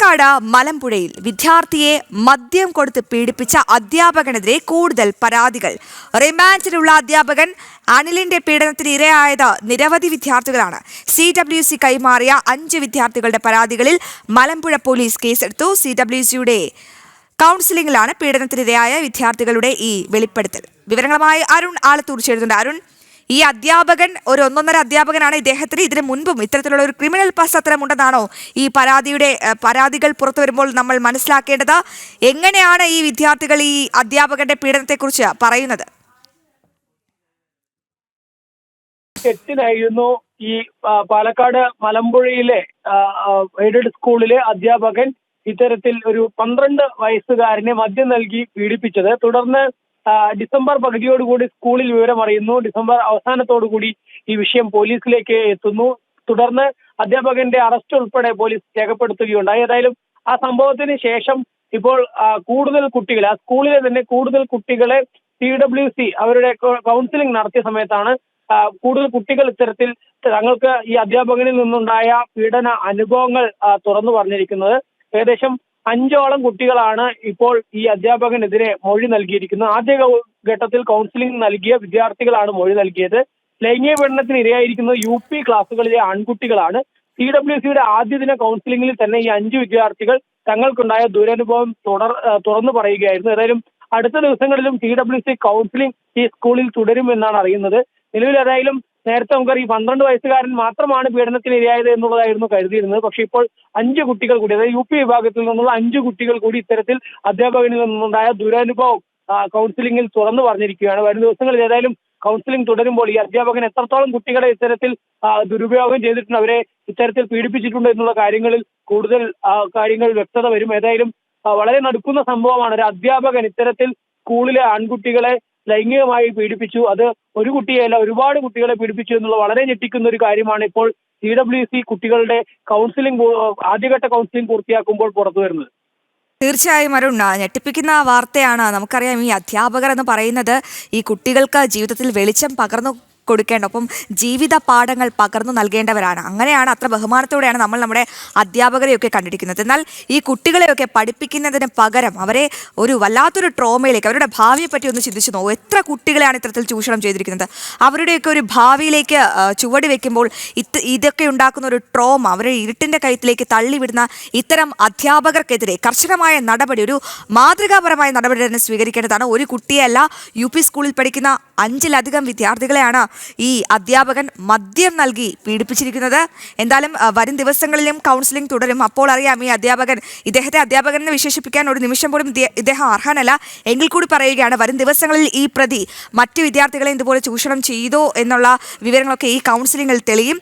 പാലക്കാട് മലമ്പുഴയിൽ വിദ്യാർത്ഥിയെ മദ്യം കൊടുത്ത് പീഡിപ്പിച്ച അധ്യാപകനെതിരെ കൂടുതൽ പരാതികൾ. റിമാൻഡിലുള്ള അധ്യാപകൻ അനിലിന്റെ പീഡനത്തിന് ഇരയായത് നിരവധി വിദ്യാർത്ഥികളാണ്. സി ഡബ്ല്യു സി കൈമാറിയ അഞ്ച് വിദ്യാർത്ഥികളുടെ പരാതികളിൽ മലമ്പുഴ പോലീസ് കേസെടുത്തു. സി ഡബ്ല്യു സിയുടെ കൗൺസിലിംഗിലാണ് പീഡനത്തിനിരയായ വിദ്യാർത്ഥികളുടെ ഈ വെളിപ്പെടുത്തൽ. വിവരങ്ങളുമായി അരുൺ ആലത്തൂർ ചേരുന്നുണ്ട്. അരുൺ ഈ അധ്യാപകൻ ഒരു ഒന്നൊന്നര അധ്യാപകനാണ് ഇദ്ദേഹത്തിന് ഇതിനു മുൻപും ഇത്തരത്തിലുള്ള ഒരു ക്രിമിനൽ പശ്ചാത്തലം ഉണ്ടെന്നാണോ ഈ പരാതിയുടെ പരാതികൾ പുറത്തു വരുമ്പോൾ നമ്മൾ മനസ്സിലാക്കേണ്ടത്? എങ്ങനെയാണ് ഈ വിദ്യാർത്ഥികൾ ഈ അധ്യാപകന്റെ പീഡനത്തെക്കുറിച്ച് പറയുന്നത്? എട്ടിനായിരുന്നു ഈ പാലക്കാട് മലമ്പുഴയിലെ എയ്ഡഡ് സ്കൂളിലെ അധ്യാപകൻ ഇത്തരത്തിൽ ഒരു പന്ത്രണ്ട് വയസ്സുകാരനെ മദ്യം നൽകി പീഡിപ്പിച്ചത്. തുടർന്ന് ഡിസംബർ പകുതിയോടുകൂടി സ്കൂളിൽ വിവരം അറിയുന്നു. ഡിസംബർ അവസാനത്തോടുകൂടി ഈ വിഷയം പോലീസിലേക്ക് എത്തുന്നു. തുടർന്ന് അധ്യാപകന്റെ അറസ്റ്റ് ഉൾപ്പെടെ പോലീസ് രേഖപ്പെടുത്തുകയുണ്ടായി. ഏതായാലും ആ സംഭവത്തിന് ശേഷം ഇപ്പോൾ കൂടുതൽ കുട്ടികൾ ആ സ്കൂളിലെ തന്നെ കൂടുതൽ കുട്ടികളെ സി ഡബ്ല്യു സി അവരുടെ കൗൺസിലിംഗ് നടത്തിയ സമയത്താണ് കൂടുതൽ കുട്ടികൾ ഇത്തരത്തിൽ തങ്ങൾക്ക് ഈ അധ്യാപകനിൽ നിന്നുണ്ടായ പീഡന അനുഭവങ്ങൾ തുറന്നു പറഞ്ഞിരിക്കുന്നത്. ഏകദേശം അഞ്ചോളം കുട്ടികളാണ് ഇപ്പോൾ ഈ അധ്യാപകനെതിരെ മൊഴി നൽകിയിരിക്കുന്നത്. ആദ്യ ഘട്ടത്തിൽ കൗൺസിലിംഗ് നൽകിയ വിദ്യാർത്ഥികളാണ് മൊഴി നൽകിയത്. ലൈംഗിക പീഡനത്തിന് ഇരയായിരിക്കുന്നത് യു പി ക്ലാസ്സുകളിലെ ആൺകുട്ടികളാണ്. സി ഡബ്ല്യു സിയുടെ ആദ്യ ദിന കൗൺസിലിംഗിൽ തന്നെ ഈ അഞ്ച് വിദ്യാർത്ഥികൾ തങ്ങൾക്കുണ്ടായ ദുരനുഭവം തുടർ തുറന്നു പറയുകയായിരുന്നു. ഏതായാലും അടുത്ത ദിവസങ്ങളിലും സി ഡബ്ല്യു സി കൗൺസിലിംഗ് ഈ സ്കൂളിൽ തുടരുമെന്നാണ് അറിയുന്നത്. നിലവിൽ ഏതായാലും നേരത്തെ നമുക്കറിയാം ഈ പന്ത്രണ്ട് വയസ്സുകാരൻ മാത്രമാണ് പീഡനത്തിന് ഇരയായത് എന്നുള്ളതായിരുന്നു കരുതിയിരുന്നത്. പക്ഷേ ഇപ്പോൾ അഞ്ച് കുട്ടികൾ കൂടി അതായത് യു പി വിഭാഗത്തിൽ നിന്നുള്ള അഞ്ച് കുട്ടികൾ കൂടി ഇത്തരത്തിൽ അധ്യാപകനിൽ നിന്നുണ്ടായ ദുരനുഭവം കൗൺസിലിംഗിൽ തുറന്നു പറഞ്ഞിരിക്കുകയാണ്. വരും ദിവസങ്ങളിൽ ഏതായാലും കൗൺസിലിംഗ് തുടരുമ്പോൾ ഈ അധ്യാപകൻ എത്രത്തോളം കുട്ടികളെ ഇത്തരത്തിൽ ദുരുപയോഗം ചെയ്തിട്ടുണ്ട് അവരെ ഇത്തരത്തിൽ പീഡിപ്പിച്ചിട്ടുണ്ട് എന്നുള്ള കാര്യങ്ങളിൽ കൂടുതൽ കാര്യങ്ങൾ വ്യക്തത വരും. ഏതായാലും വളരെ നടുക്കുന്ന സംഭവമാണ് ഒരു അധ്യാപകൻ ഇത്തരത്തിൽ സ്കൂളിലെ ആൺകുട്ടികളെ ലൈംഗികമായി പീഡിപ്പിച്ചു. അത് ഒരു കുട്ടിയെയല്ല ഒരുപാട് കുട്ടികളെ പീഡിപ്പിച്ചു എന്നുള്ള വളരെ ഞെട്ടിക്കുന്ന ഒരു കാര്യമാണ് ഇപ്പോൾ സി ഡബ്ല്യു സി കുട്ടികളുടെ കൗൺസിലിംഗ് ആദ്യഘട്ട കൗൺസിലിംഗ് പൂർത്തിയാക്കുമ്പോൾ പുറത്തു വരുന്നത്. തീർച്ചയായും അരുൺ ഞെട്ടിപ്പിക്കുന്ന വാർത്തയാണ് നമുക്കറിയാം ഈ അധ്യാപകർ എന്ന് പറയുന്നത് ഈ കുട്ടികൾക്ക് ജീവിതത്തിൽ വെളിച്ചം പകർന്നു കൊടുക്കേണ്ട. ഒപ്പം ജീവിത പാഠങ്ങൾ പകർന്നു നൽകേണ്ടവരാണ്. അങ്ങനെയാണ് അത്ര ബഹുമാനത്തോടെയാണ് നമ്മൾ നമ്മുടെ അധ്യാപകരെയൊക്കെ കണ്ടിരിക്കുന്നത്. എന്നാൽ ഈ കുട്ടികളെയൊക്കെ പഠിപ്പിക്കുന്നതിന് പകരം അവരെ ഒരു വല്ലാത്തൊരു ട്രോമയിലേക്ക് അവരുടെ ഭാവിയെ പറ്റി ഒന്ന് ചിന്തിച്ചു നോക്കും. എത്ര കുട്ടികളെയാണ് ഇത്തരത്തിൽ ചൂഷണം ചെയ്തിരിക്കുന്നത്? അവരുടെയൊക്കെ ഒരു ഭാവിയിലേക്ക് ചുവട് വെക്കുമ്പോൾ ഇത് ഇതൊക്കെ ഉണ്ടാക്കുന്ന ഒരു ട്രോമ അവരെ ഇരുട്ടിന്റെ കയത്തിലേക്ക് തള്ളിവിടുന്ന ഇത്തരം അധ്യാപകർക്കെതിരെ കർശനമായ നടപടി ഒരു മാതൃകാപരമായ നടപടി തന്നെ സ്വീകരിക്കേണ്ടതാണ്. ഒരു കുട്ടിയല്ല യു പി സ്കൂളിൽ പഠിക്കുന്ന അഞ്ചിലധികം വിദ്യാർത്ഥികളെയാണ് ഈ അധ്യാപകൻ മദ്യം നൽകി പീഡിപ്പിച്ചിരിക്കുന്നത്. എന്തായാലും വരും ദിവസങ്ങളിലും കൗൺസിലിംഗ് തുടരും. അപ്പോൾ അറിയാം ഈ അധ്യാപകൻ ഇദ്ദേഹത്തെ അധ്യാപകൻ എന്ന് വിശേഷിപ്പിക്കാൻ ഒരു നിമിഷം പോലും ഇദ്ദേ- ഇദ്ദേഹം അർഹനല്ല. എങ്കിൽ കൂടി പറയുകയാണ് വരും ദിവസങ്ങളിൽ ഈ പ്രതി മറ്റു വിദ്യാർത്ഥികളെ ഇതുപോലെ ചൂഷണം ചെയ്തോ എന്നുള്ള വിവരങ്ങളൊക്കെ ഈ കൗൺസിലിംഗിൽ തെളിയും.